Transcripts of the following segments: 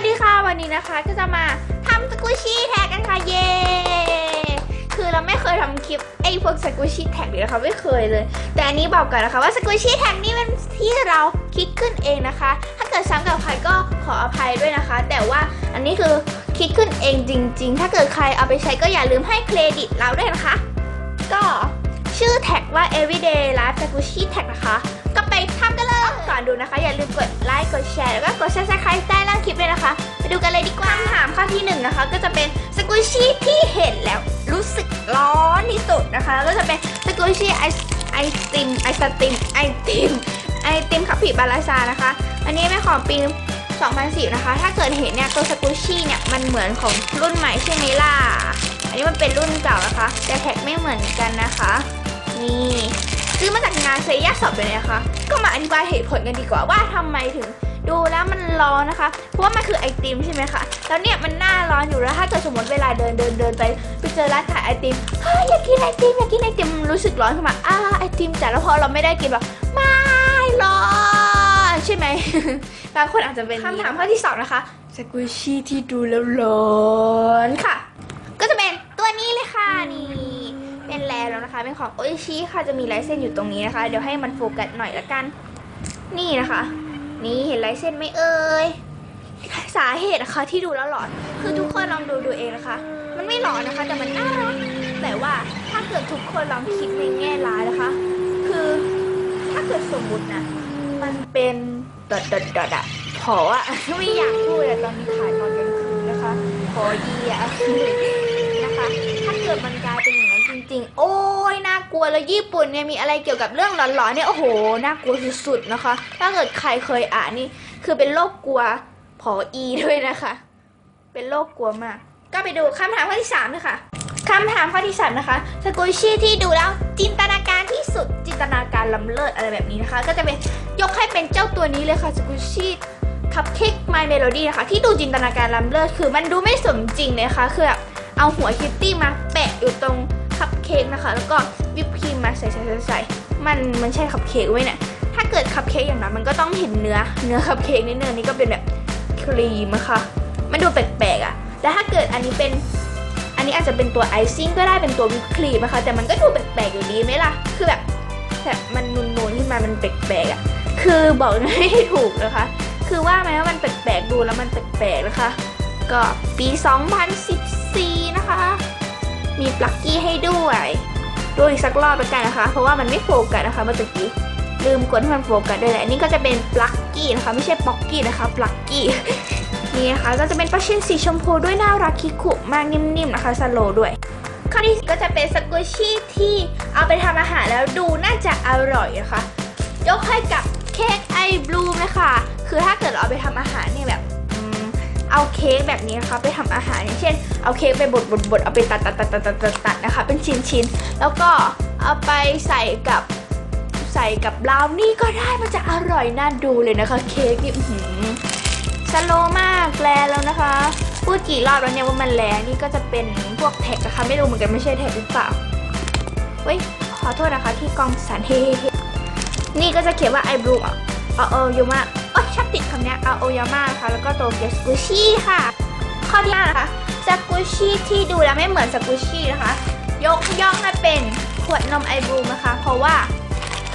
วัสดีค่ะวันนี้นะคะก็จะมาทำสกูชี่แท็กกันค่ะเย่คือเราไม่เคยทำคลิปไอ้พวกสกูชี่แท็กเลยนะคะไม่เคยเลย แต่อันนี้บอกกันนะคะว่าสกูชี่แท็กนี่เป็นที่เราคิดขึ้นเองนะคะ ถ้าเกิดซ้ำกับใครก็ขออภัยด้วยนะคะ แต่ว่าอันนี้คือคิดขึ้นเองจริง ๆ ถ้าเกิดใครเอาไปใช้ก็อย่าลืมให้เครดิตเราด้วยนะคะ ก็ชื่อแท็กว่า everyday life sakushi tag นะคะ ก็ไปทำกันเลยก่อนดูนะคะ อย่าลืมกดไลค์กดแชร์แล้วก็กด subscribe ได้แล้ว เลยนะคะ ไปดูกันเลยดีกว่าคำถามข้อที่หนึ่งนะคะ ก็จะเป็นสกุชี่ที่เห็นแล้วรู้สึกร้อนที่สุดนะคะแล้วก็จะเป็นสกุชี่ไอไอติมไอสติมไอติมไอติมคัพผีบาลาซานะคะ อันนี้เป็นของปี2010 นะคะ ถ้าเกิดเห็นเนี่ยตัวสกุชี่เนี่ยมันเหมือนของรุ่นใหม่ใช่ไหมล่ะ อันนี้มันเป็นรุ่นเก่านะคะ แต่แท็กไม่เหมือนกันนะคะ นี่ซื้อมาจากงานเซย่าสอบเลยนะคะ ก็มาอธิบายเหตุผลกันดีกว่าว่าทำไมถึง ดูแล้วมันร้อนนะคะ เพราะว่ามันคือไอติมใช่ไหมคะแล้วเนี่ยมันหน้าร้อนอยู่แล้วถ้าเกิดสมมติเวลาเดินเดินเดินไปไปเจอร้านขายไอติมเฮ้ยอยากกินไอติมอยากกินไอติมรู้สึกร้อนขึ้นมาอ้าไอติมแต่แล้วพอเราไม่ได้กินแบบไม่ร้อนใช่ไหมบางคนอาจจะเป็นคำถามข้อที่สองนะคะสกุชี่ที่ดูแล้วร้อนค่ะ ก็จะเป็นตัวนี้เลยค่ะนี่เป็นแลแล้วนะคะเป็นของโออิชิค่ะจะมีลายเส้นอยู่ตรงนี้นะคะ เดี๋ยวให้มันโฟกัสหน่อยละกัน นี่นะคะ นี่เห็นลายเส้นไหมเอ่ยสาเหตุนะคะที่ดูแล้วหลอนคือทุกคนลองดูดูเองนะคะ มันไม่หลอนนะคะ แต่มันน่ารักแต่ว่าถ้าเกิดทุกคนลองคิดในแง่ร้ายนะคะ คือถ้าเกิดสมมุตินะมันเป็นดอดดอดดอดอะขออะไม่อยากพูดอะตอนนี้ถ่ายตอนกลางคืนนะคะขอยีอะนะคะ ถ้าเกิดมันกลายเป็นอย่างนั้น จริง โอ้ยน่ากลัวแล้วญี่ปุ่นเนี่ยมีอะไรเกี่ยวกับเรื่องหลอนๆเนี่ยโอ้โหน่ากลัวสุดๆนะคะ ถ้าเกิดใครเคยอ่านนี่คือเป็นโรคกลัวผออีด้วยนะคะ เป็นโรคกลัวมาก ก็ไปดูคำถามข้อที่สามเลยค่ะคำถามข้อที่สามนะคะสกุชชี่ที่ดูแล้วจินตนาการที่สุดจินตนาการล้ำเลิศอะไรแบบนี้นะคะ ก็จะเป็นยกให้เป็นเจ้าตัวนี้เลยค่ะสกุชชี่คัพเค้กไมเมโลดี้นะคะ ที่ดูจินตนาการล้ำเลิศคือมันดูไม่สมจริงเลยนะคะคือแบบเอาหัวคิตตี้มาแปะอยู่ตรง คัพเค้กนะคะ แล้วก็วิปครีมมาใส่ใส่ใส่ใส่มันมันใช่คัพเค้กไว้เนี่ยถ้าเกิดคัพเค้กอย่างนั้นมันก็ต้องเห็นเนื้อเนื้อคัพเค้กนิดนึงนี่ก็เป็นแบบครีมอะค่ะมันดูแปลกๆอะแต่ถ้าเกิดอันนี้เป็นอันนี้อาจจะเป็นตัวไอซิ่งก็ได้เป็นตัววิปครีมนะคะแต่มันก็ดูแปลกๆอยู่ดีไหมล่ะคือแบบแบบมันนูนๆขึ้นมามันแปลกๆอะคือบอกไม่ถูกนะคะ คือว่าไหมว่ามันแปลกๆดูแล้วมันแปลกๆนะคะ ก็ปี 2014 นะคะ มีปลั๊กกี้ให้ด้วยดูอีกสักรอบแล้วกันนะคะ เพราะว่ามันไม่โฟกัสนะคะเมื่อกี้ลืมกดให้มันโฟกัสด้วยแหละนี่ก็จะเป็นปลั๊กกี้นะคะ ไม่ใช่ป๊อกกี้นะคะปลั๊กกี้นี่นะคะก็จะเป็นปลาเชนสีชมพูด้วยน่ารักคิคุมากนิ่มๆนะคะสโลด้วยข้อที่สี่ก็จะเป็นสกุชี่ที่เอาไปทำอาหารแล้วดูน่าจะอร่อยนะคะ ยกให้กับเค้กไอบลูมเลยค่ะ คือถ้าเกิดเราเอาไปทำอาหารเนี่ยแบบ เอาเค้กแบบนี้นะคะไปทำอาหารอย่างเช่น เอาเค้กไปบดบดบดเอาไปตัดตัดตัดตัดตัดตัดตัดนะคะเป็นชิ้นชิ้นแล้วก็เอาไปใส่กับใส่กับบราวนี่ก็ได้มันจะอร่อยน่าดูเลยนะคะ เค้กนี่หือสโลมากแลแล้วนะคะ พูดกี่รอบแล้วเนี่ยว่ามันแลนี่ก็จะเป็นพวกแท็กนะคะไม่รู้เหมือนกันไม่ใช่แท็กหรือเปล่าเฮ้ยขอโทษนะคะที่กองสันเฮ้นี่ก็จะเขียนว่าไอบลูมอะเอาโอยามาโอ้ยชอบติดคำนี้อาโอยามานะคะแล้วก็โตเกียวสกูชี่ค่ะ ข้อที่ห้านะคะสกูชี่ที่ดูแล้วไม่เหมือนสกูชี่นะคะ ยกย่องให้เป็นขวดนมไอบูมนะคะ เพราะว่า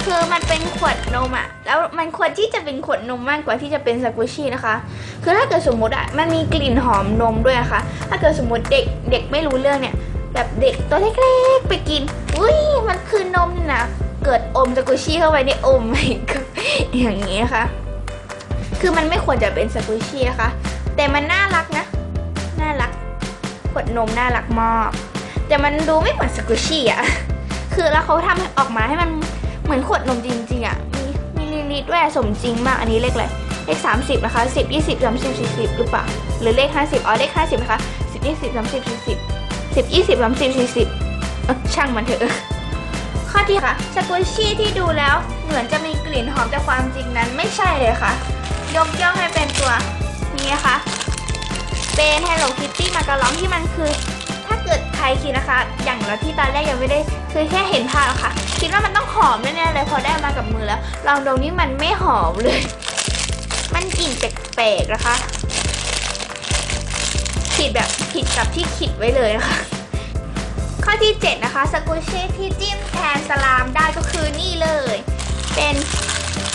คือมันเป็นขวดนมอะแล้วมันควรที่จะเป็นขวดนมมากกว่าที่จะเป็นสกูชี่นะคะ คือถ้าเกิดสมมติอะมันมีกลิ่นหอมนมด้วยนะคะถ้าเกิดสมมติเด็กเด็กไม่รู้เรื่องเนี่ย แบบเด็กตัวเล็กๆไปกิน อุ้ยมันคือนมนี่นะเกิดอมสกุชี่เข้าไปนี่อมอย่างนี้นะคะ คือมันไม่ควรจะเป็นสกุชี่นะคะ แต่มันน่ารักนะ น่ารัก ขวดนมน่ารักมาก แต่มันดูไม่เหมือนสกุชี่อะคือแล้วเขาทำออกมาให้มันเหมือนขวดนมจริงๆอะมีมิลลิลิตรด้วยสมจริงมาก อันนี้เลขอะไร เลข 30 นะคะ 10 20 30 40 หรือเปล่า หรือเลข 50 อ๋อ เลข 50 นะคะ 10 20 30 40 10 20 30 40เอ้อช่างมันเถอะ ข้อที่ค่ะสกุชชี่ที่ดูแล้วเหมือนจะมีกลิ่นหอมแต่ความจริงนั้นไม่ใช่เลยค่ะ ยกย่องให้เป็นตัวนี้นะคะเป็น Hello Kitty มากระล้องที่มันคือ ถ้าเกิดใครคิดนะคะ อย่างเราที่ตอนแรกยังไม่ได้คือแค่เห็นภาพอะค่ะ คิดว่ามันต้องหอมแน่ๆเลยพอได้มากับมือแล้ว ลองดมนี่มันไม่หอมเลย มันกลิ่นแปลกๆนะคะผิดแบบผิดกับที่คิดไว้เลยนะคะ อที่ 7 นะคะสกูชี่ที่จิ้มแทนสลามได้ก็คือนี่เลย เป็น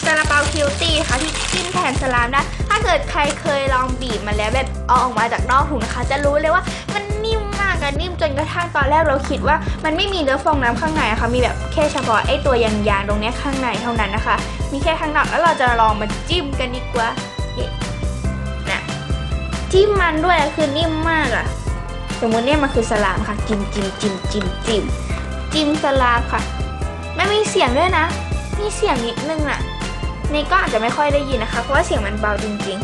ซาลาเปาคิวตี้ค่ะที่จิ้มแทนสลามได้ ถ้าเกิดใครเคยลองบีบมาแล้วแบบเอาออกมาจากนอกถุงนะคะ จะรู้เลยว่ามันนิ่มมากอะนิ่มจนกระทั่งตอนแรกเราคิดว่า มันไม่มีเนื้อฟองน้ำข้างในอะค่ะมีแบบแค่เฉพาะไอ้ตัวยางๆตรงเนี้ยข้างในเท่านั้นนะคะ มีแค่ข้างนอกแล้วเราจะลองมาจิ้มกันดีกว่าเฮ้นะจิ้มมันด้วยคือนิ่มมากอะ สมมติเนี่ยมันคือสลามค่ะ จิ้มจิ้มจิ้มจิ้มจิ้มจิ้มสลามค่ะไม่มีเสียงด้วยนะ มีเสียงนิดนึงอะนี่ก็อาจจะไม่ค่อยได้ยินนะคะ เพราะว่าเสียงมันเบาจริง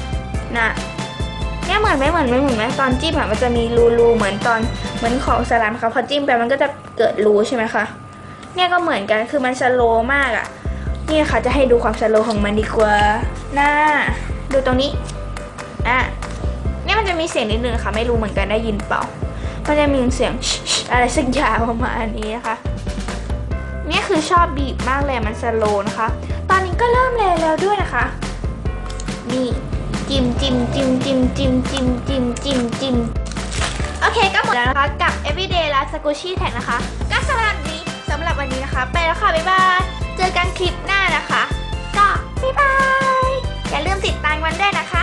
ๆ นะเนี่ยเหมือนไม่เหมือนไม่เหมือนไหมตอนจิ้มอะมันจะมีรูรูเหมือนตอนเหมือนของสลามค่ะพอจิ้มไปมันก็จะเกิดรูใช่ไหมคะ เนี่ยก็เหมือนกันคือมันสโลว์มากอะนี่ค่ะจะให้ดูความสโลว์ของมันดีกว่าหน้าดูตรงนี้อะ จะมีเสียงนิดนึงค่ะ ไม่รู้เหมือนกันได้ยินเปล่า มันจะมีเสียงอะไรสักอย่างประมาณนี้นะคะเนี่ยคือชอบบีบมากเลยมันสโลนะคะ ตอนนี้ก็เริ่มแลแล้วด้วยนะคะ นี่จิมจิมจิมจิมจิมจิมจิมจิมจิมโอเคก็หมดแล้วนะคะกับ everyday life squishy tag นะคะ ก็สำหรับนี้สำหรับวันนี้นะคะ ไปแล้วค่ะ บ๊ายบาย เจอกันคลิปหน้านะคะ ก็บ๊ายบาย อย่าลืมติดตามวันด้วยนะคะ